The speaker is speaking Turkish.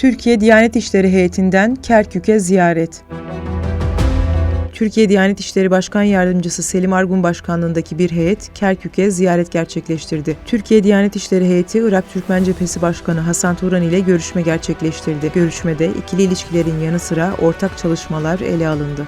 Türkiye Diyanet İşleri heyetinden Kerkük'e ziyaret. Türkiye Diyanet İşleri Başkan Yardımcısı Selim Argun Başkanlığındaki bir heyet Kerkük'e ziyaret gerçekleştirdi. Türkiye Diyanet İşleri heyeti Irak Türkmen Cephesi Başkanı Hasan Turan ile görüşme gerçekleştirdi. Görüşmede ikili ilişkilerin yanı sıra ortak çalışmalar ele alındı.